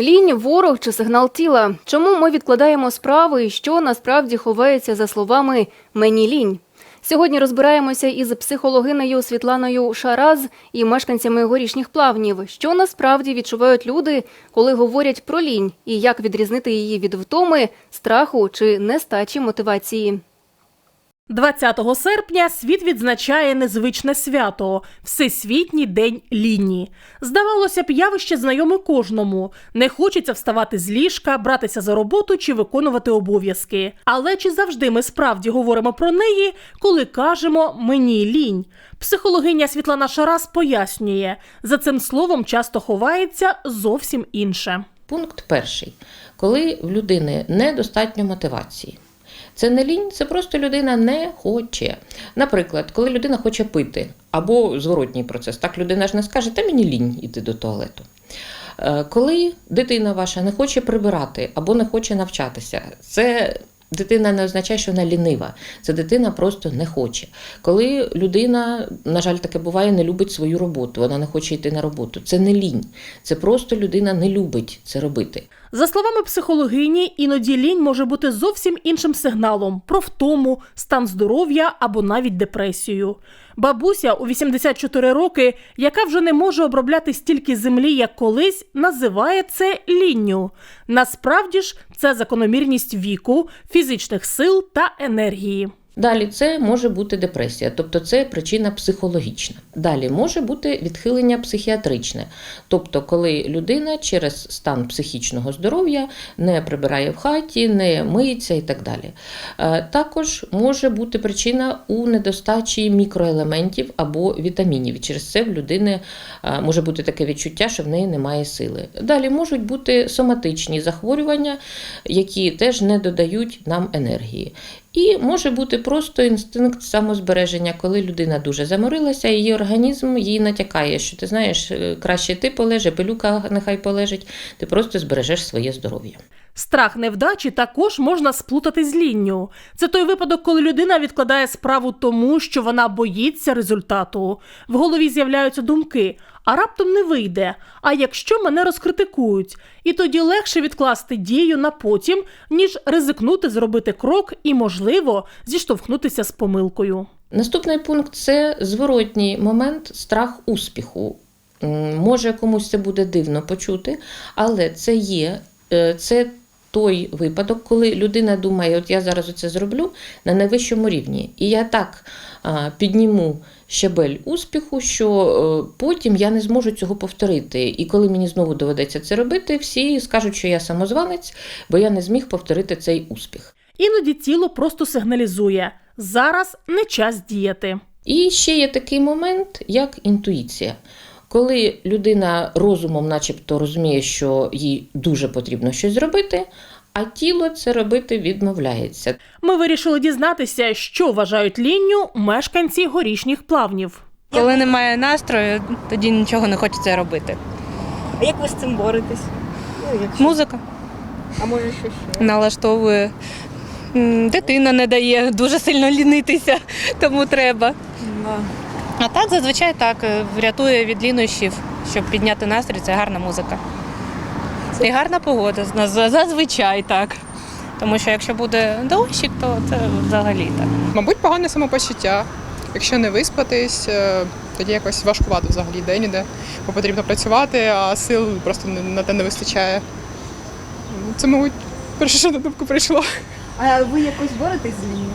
Лінь, ворог чи сигнал тіла. Чому ми відкладаємо справи і що насправді ховається за словами мені лінь? Сьогодні розбираємося із психологинею Світланою Шараз і мешканцями горішніх плавнів, що насправді відчувають люди, коли говорять про лінь, і як відрізнити її від втоми, страху чи нестачі мотивації. 20 серпня світ відзначає незвичне свято Всесвітній день лінії. Здавалося б, явище знайоме кожному. Не хочеться вставати з ліжка, братися за роботу чи виконувати обов'язки. Але чи завжди ми справді говоримо про неї, коли кажемо мені лінь? Психологиня Світлана Шарас пояснює, за цим словом часто ховається зовсім інше. Пункт перший. Коли в людини недостатньо мотивації. Це не лінь, це просто людина не хоче. Наприклад, коли людина хоче пити, або зворотній процес, так людина ж не скаже, та мені лінь іти до туалету. Е, Коли дитина ваша не хоче прибирати або не хоче навчатися, це дитина не означає, що вона лінива. Це дитина просто не хоче. Коли людина, на жаль, таке буває, не любить свою роботу, вона не хоче йти на роботу. Це не лінь, це просто людина не любить це робити. За словами психологині, іноді лінь може бути зовсім іншим сигналом про втому, стан здоров'я або навіть депресію. Бабуся у 84 роки, яка вже не може обробляти стільки землі, як колись, називає це лінню. Насправді ж це закономірність віку, фізичних сил та енергії. Далі це може бути депресія, тобто це причина психологічна. Далі може бути відхилення психіатричне, тобто коли людина через стан психічного здоров'я не прибирає в хаті, не миється і так далі. Е, Також може бути причина у недостачі мікроелементів або вітамінів. Через це в людини е, може бути таке відчуття, що в неї немає сили. Далі можуть бути соматичні захворювання, які теж не додають нам енергії. І може бути просто інстинкт самозбереження, коли людина дуже заморилася, її організм їй натякає, що ти знаєш, е, краще ти полежи, пилюка нехай полежить, ти просто збережеш своє здоров'я. Страх невдачі також можна сплутати з лінню. Це той випадок, коли людина відкладає справу тому, що вона боїться результату. В голові з'являються думки, а раптом не вийде. А якщо мене розкритикують, і тоді легше відкласти дію на потім, ніж ризикнути зробити крок і, можливо, зіштовхнутися з помилкою. Наступний пункт це зворотній момент страх успіху. Може комусь це буде дивно почути, але це є. е, Це той випадок, коли людина думає, от я зараз це зроблю на найвищому рівні, і я так а, підніму щабель успіху, що е, потім я не зможу цього повторити. І коли мені знову доведеться це робити, всі скажуть, що я самозванець, бо я не зміг повторити цей успіх. Іноді тіло просто сигналізує: зараз не час діяти. І ще є такий момент, як інтуїція. Коли людина розумом, начебто, розуміє, що їй дуже потрібно щось зробити, а тіло це робити відмовляється. Ми вирішили дізнатися, що вважають лінню мешканці горішніх плавнів. Коли немає настрою, тоді нічого не хочеться робити. А як ви з цим боретесь? Ну, якщо... Музика А може що ще? налаштовує. Дитина не дає дуже сильно лінитися, тому треба. А так зазвичай так е, врятує від лінощів, щоб підняти настрій, це гарна музика. І гарна погода зазвичай так. Тому що якщо буде дощик, то це взагалі так. Мабуть, погане самопочуття. Якщо не виспатись, е, тоді якось важкувато взагалі день іде, бо потрібно працювати, а сил просто не- на те не вистачає. Це, мабуть, перше, що на думку прийшло. А ви якось боретесь з лінію?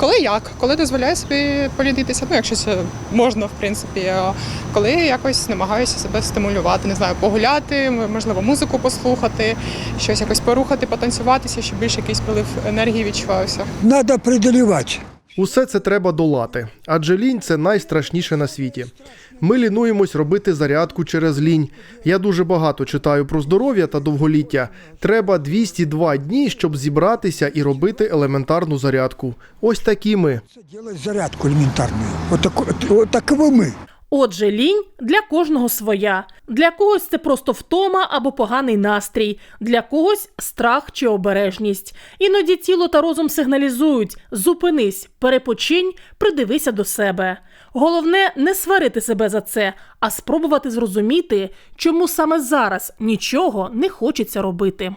Коли як? Коли дозволяю собі полінитися, ну якщо це можна, в принципі. А коли якось намагаюся себе стимулювати, не знаю, погуляти, можливо, музику послухати, щось якось порухати, потанцюватися, щоб більше якийсь прилив енергії відчувався. Надо преодолевать. Усе це треба долати, адже лінь це найстрашніше на світі. Ми лінуємось робити зарядку через лінь. Я дуже багато читаю про здоров'я та довголіття. Треба 202 дні, щоб зібратися і робити елементарну зарядку. Ось такі ми. Делать зарядку элементарную. Вот, тако- вот таковы мы. Отже, лінь для кожного своя. Для когось це просто втома або поганий настрій, для когось страх чи обережність. Іноді тіло та розум сигналізують: зупинись, перепочинь, придивися до себе. Головне не сварити себе за це, а спробувати зрозуміти, чому саме зараз нічого не хочеться робити.